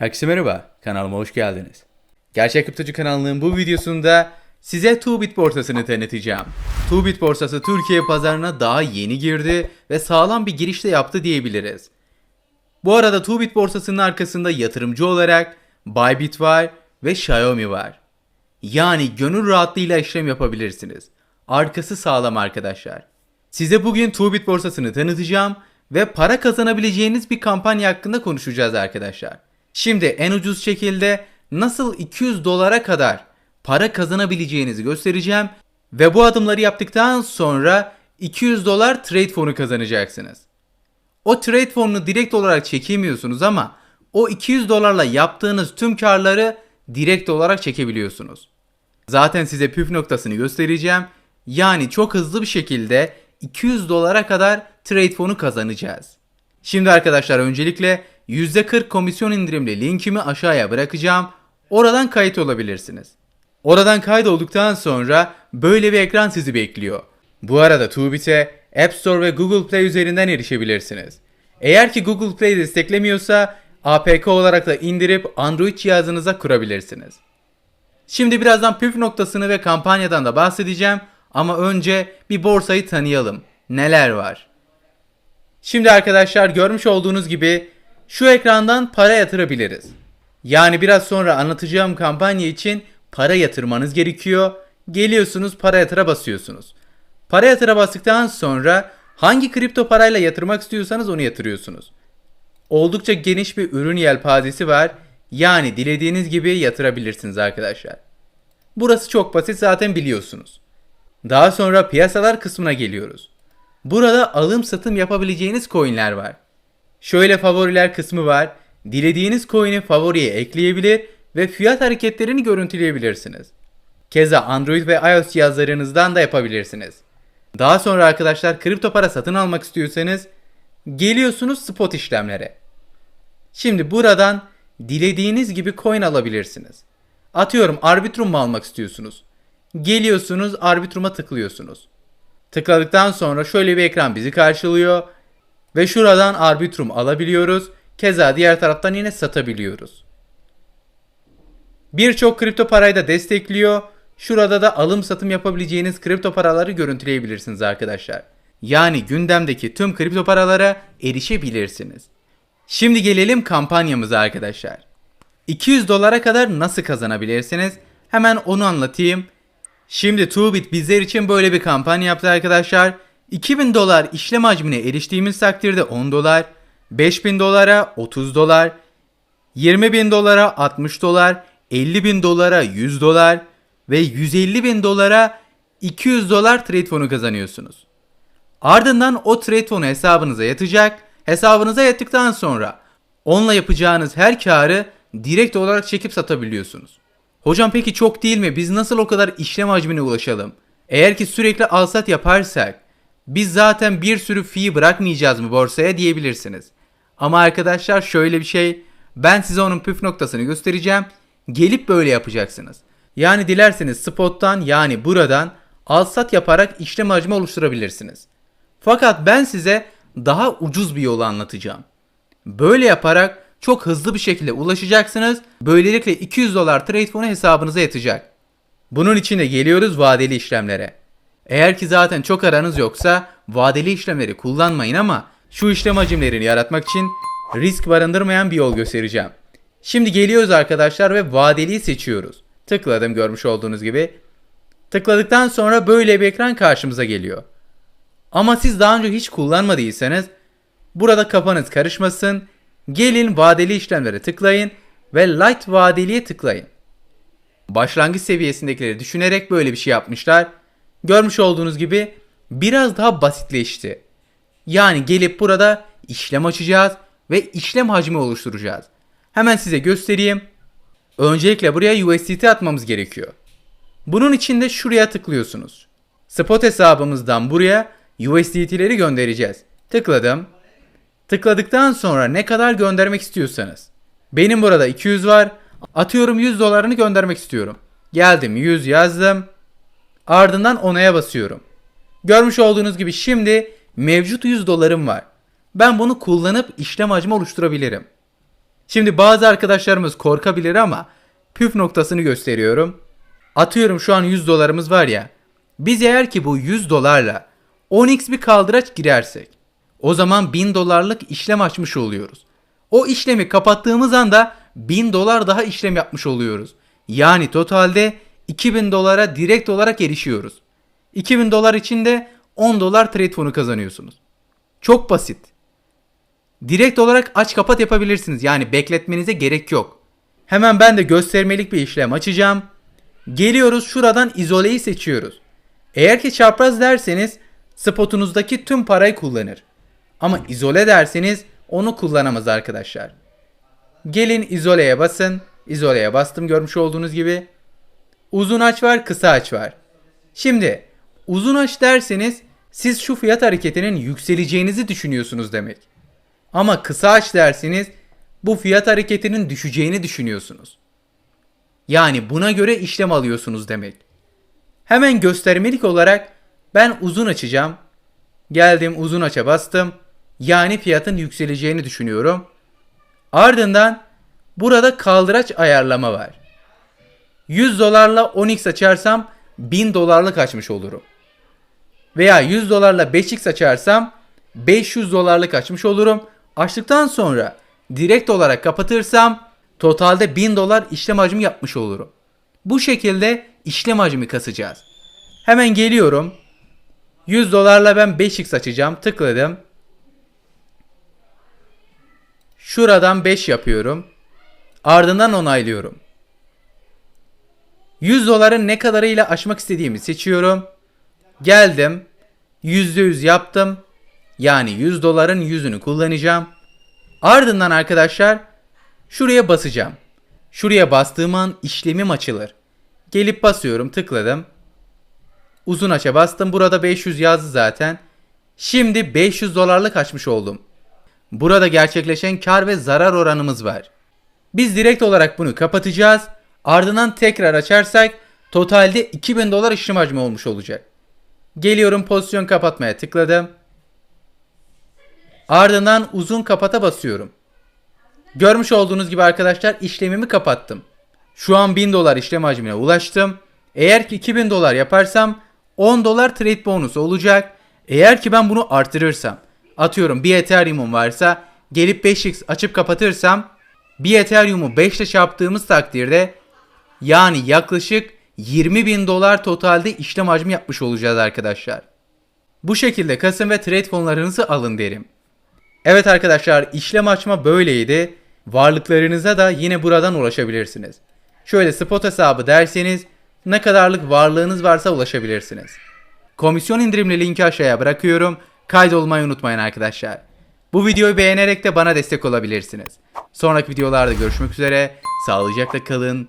Herkese merhaba, kanalıma hoş geldiniz. Gerçek Kriptocu kanalının bu videosunda size Tuğbit borsasını tanıtacağım. Tuğbit borsası Türkiye pazarına daha yeni girdi ve sağlam bir giriş de yaptı diyebiliriz. Bu arada Tuğbit borsasının arkasında yatırımcı olarak Bybit var ve Xiaomi var. Yani gönül rahatlığıyla işlem yapabilirsiniz. Arkası sağlam arkadaşlar. Size bugün Tuğbit borsasını tanıtacağım ve para kazanabileceğiniz bir kampanya hakkında konuşacağız arkadaşlar. Şimdi en ucuz şekilde nasıl 200 dolara kadar para kazanabileceğinizi göstereceğim ve bu adımları yaptıktan sonra 200 dolar trade fonu kazanacaksınız. O trade fonunu direkt olarak çekemiyorsunuz ama o 200 dolarla yaptığınız tüm karları direkt olarak çekebiliyorsunuz. Zaten size püf noktasını göstereceğim. Yani çok hızlı bir şekilde 200 dolara kadar trade fonu kazanacağız. Şimdi arkadaşlar öncelikle %40 komisyon indirimli linkimi aşağıya bırakacağım. Oradan kayıt olabilirsiniz. Oradan kaydolduktan sonra böyle bir ekran sizi bekliyor. Bu arada Tuğbit'e App Store ve Google Play üzerinden erişebilirsiniz. Eğer ki Google Play desteklemiyorsa APK olarak da indirip Android cihazınıza kurabilirsiniz. Şimdi birazdan püf noktasını ve kampanyadan da bahsedeceğim ama önce bir borsayı tanıyalım. Neler var? Şimdi arkadaşlar görmüş olduğunuz gibi şu ekrandan para yatırabiliriz. Yani biraz sonra anlatacağım kampanya için para yatırmanız gerekiyor. Geliyorsunuz para yatıra basıyorsunuz. Para yatıra bastıktan sonra hangi kripto parayla yatırmak istiyorsanız onu yatırıyorsunuz. Oldukça geniş bir ürün yelpazesi var. Yani dilediğiniz gibi yatırabilirsiniz arkadaşlar. Burası çok basit zaten biliyorsunuz. Daha sonra piyasalar kısmına geliyoruz. Burada alım satım yapabileceğiniz coinler var. Şöyle favoriler kısmı var. Dilediğiniz coin'i favoriye ekleyebilir ve fiyat hareketlerini görüntüleyebilirsiniz. Keza Android ve iOS cihazlarınızdan da yapabilirsiniz. Daha sonra arkadaşlar kripto para satın almak istiyorsanız geliyorsunuz spot işlemlere. Şimdi buradan dilediğiniz gibi coin alabilirsiniz. Atıyorum Arbitrum mu almak istiyorsunuz? Geliyorsunuz Arbitrum'a tıklıyorsunuz. Tıkladıktan sonra şöyle bir ekran bizi karşılıyor ve şuradan Arbitrum alabiliyoruz. Keza diğer taraftan yine satabiliyoruz. Birçok kripto parayı da destekliyor. Şurada da alım satım yapabileceğiniz kripto paraları görüntüleyebilirsiniz arkadaşlar. Yani gündemdeki tüm kripto paralara erişebilirsiniz. Şimdi gelelim kampanyamıza arkadaşlar. 200 dolara kadar nasıl kazanabilirsiniz? Hemen onu anlatayım. Şimdi Tuğbit bizler için böyle bir kampanya yaptı arkadaşlar. 2000 dolar işlem hacmine eriştiğimiz takdirde 10 dolar, 5000 dolara 30 dolar, 20 bin dolara 60 dolar, 50 bin dolara 100 dolar ve 150 bin dolara 200 dolar trade fonu kazanıyorsunuz. Ardından o trade fonu hesabınıza yatacak. Hesabınıza yattıktan sonra onunla yapacağınız her karı direkt olarak çekip satabiliyorsunuz. Hocam peki çok değil mi? Biz nasıl o kadar işlem hacmine ulaşalım? Eğer ki sürekli alsat yaparsak biz zaten bir sürü fee bırakmayacağız mı borsaya diyebilirsiniz. Ama arkadaşlar şöyle bir şey ben size onun püf noktasını göstereceğim. Gelip böyle yapacaksınız. Yani dilerseniz spottan yani buradan alsat yaparak işlem hacmi oluşturabilirsiniz. Fakat ben size daha ucuz bir yolu anlatacağım. Böyle yaparak çok hızlı bir şekilde ulaşacaksınız. Böylelikle 200 dolar trade fonu hesabınıza yatacak. Bunun için de geliyoruz vadeli işlemlere. Eğer ki zaten çok aranız yoksa vadeli işlemleri kullanmayın ama şu işlem hacimlerini yaratmak için risk barındırmayan bir yol göstereceğim. Şimdi geliyoruz arkadaşlar ve vadeliyi seçiyoruz. Tıkladım görmüş olduğunuz gibi. Tıkladıktan sonra böyle bir ekran karşımıza geliyor. Ama siz daha önce hiç kullanmadıysanız burada kafanız karışmasın. Gelin vadeli işlemlere tıklayın ve light vadeliye tıklayın. Başlangıç seviyesindekileri düşünerek böyle bir şey yapmışlar. Görmüş olduğunuz gibi biraz daha basitleşti. Yani gelip burada işlem açacağız ve işlem hacmi oluşturacağız. Hemen size göstereyim. Öncelikle buraya USDT atmamız gerekiyor. Bunun için de şuraya tıklıyorsunuz. Spot hesabımızdan buraya USDT'leri göndereceğiz. Tıkladım. Tıkladıktan sonra ne kadar göndermek istiyorsanız. Benim burada 200 var. Atıyorum 100 dolarını göndermek istiyorum. Geldim 100 yazdım. Ardından onaya basıyorum. Görmüş olduğunuz gibi şimdi mevcut 100 dolarım var. Ben bunu kullanıp işlem hacmi oluşturabilirim. Şimdi bazı arkadaşlarımız korkabilir ama püf noktasını gösteriyorum. Atıyorum şu an 100 dolarımız var ya. Biz eğer ki bu 100 dolarla 10x bir kaldıraç girersek o zaman 1000 dolarlık işlem açmış oluyoruz. O işlemi kapattığımız anda 1000 dolar daha işlem yapmış oluyoruz. Yani totalde 2000 dolara direkt olarak erişiyoruz. 2000 dolar için de 10 dolar trade fonu kazanıyorsunuz. Çok basit. Direkt olarak aç kapat yapabilirsiniz. Yani bekletmenize gerek yok. Hemen ben de göstermelik bir işlem açacağım. Geliyoruz şuradan izoleyi seçiyoruz. Eğer ki çapraz derseniz spotunuzdaki tüm parayı kullanır. Ama izole derseniz onu kullanamaz arkadaşlar. Gelin izoleye basın. İzoleye bastım görmüş olduğunuz gibi. Uzun aç var, kısa aç var. Şimdi uzun aç derseniz siz şu fiyat hareketinin yükseleceğinizi düşünüyorsunuz demek. Ama kısa aç derseniz bu fiyat hareketinin düşeceğini düşünüyorsunuz. Yani buna göre işlem alıyorsunuz demek. Hemen göstermelik olarak ben uzun açacağım. Geldim uzun aça bastım. Yani fiyatın yükseleceğini düşünüyorum. Ardından burada kaldıraç ayarlama var. 100 dolarla 10x açarsam 1000 dolarlık açmış olurum. Veya 100 dolarla 5x açarsam 500 dolarlık açmış olurum. Açtıktan sonra direkt olarak kapatırsam totalde 1000 dolar işlem hacmi yapmış olurum. Bu şekilde işlem hacmi kasacağız. Hemen geliyorum. 100 dolarla ben 5x açacağım. Tıkladım. Şuradan 5 yapıyorum. Ardından onaylıyorum. 100 doların ne kadarıyla açmak istediğimi seçiyorum. Geldim. %100 yaptım. Yani 100 doların 100'ünü kullanacağım. Ardından arkadaşlar şuraya basacağım. Şuraya bastığım an işlemim açılır. Gelip basıyorum tıkladım. Uzun aça bastım. Burada 500 yazdı zaten. Şimdi 500 dolarlık açmış oldum. Burada gerçekleşen kar ve zarar oranımız var. Biz direkt olarak bunu kapatacağız. Ardından tekrar açarsak totalde 2000 dolar işlem hacmi olmuş olacak. Geliyorum pozisyon kapatmaya tıkladım. Ardından uzun kapata basıyorum. Görmüş olduğunuz gibi arkadaşlar işlemimi kapattım. Şu an 1000 dolar işlem hacmine ulaştım. Eğer ki 2000 dolar yaparsam 10 dolar trade bonusu olacak. Eğer ki ben bunu artırırsam atıyorum bir Ethereum'um varsa gelip 5x açıp kapatırsam bir Ethereum'u 5 ile çarptığımız takdirde yani yaklaşık 20 bin dolar totalde işlem hacmi yapmış olacağız arkadaşlar. Bu şekilde kasım ve trade fonlarınızı alın derim. Evet arkadaşlar işlem açma böyleydi. Varlıklarınıza da yine buradan ulaşabilirsiniz. Şöyle spot hesabı derseniz ne kadarlık varlığınız varsa ulaşabilirsiniz. Komisyon indirimli linki aşağıya bırakıyorum. Kaydolmayı unutmayın arkadaşlar. Bu videoyu beğenerek de bana destek olabilirsiniz. Sonraki videolarda görüşmek üzere. Sağlıcakla kalın.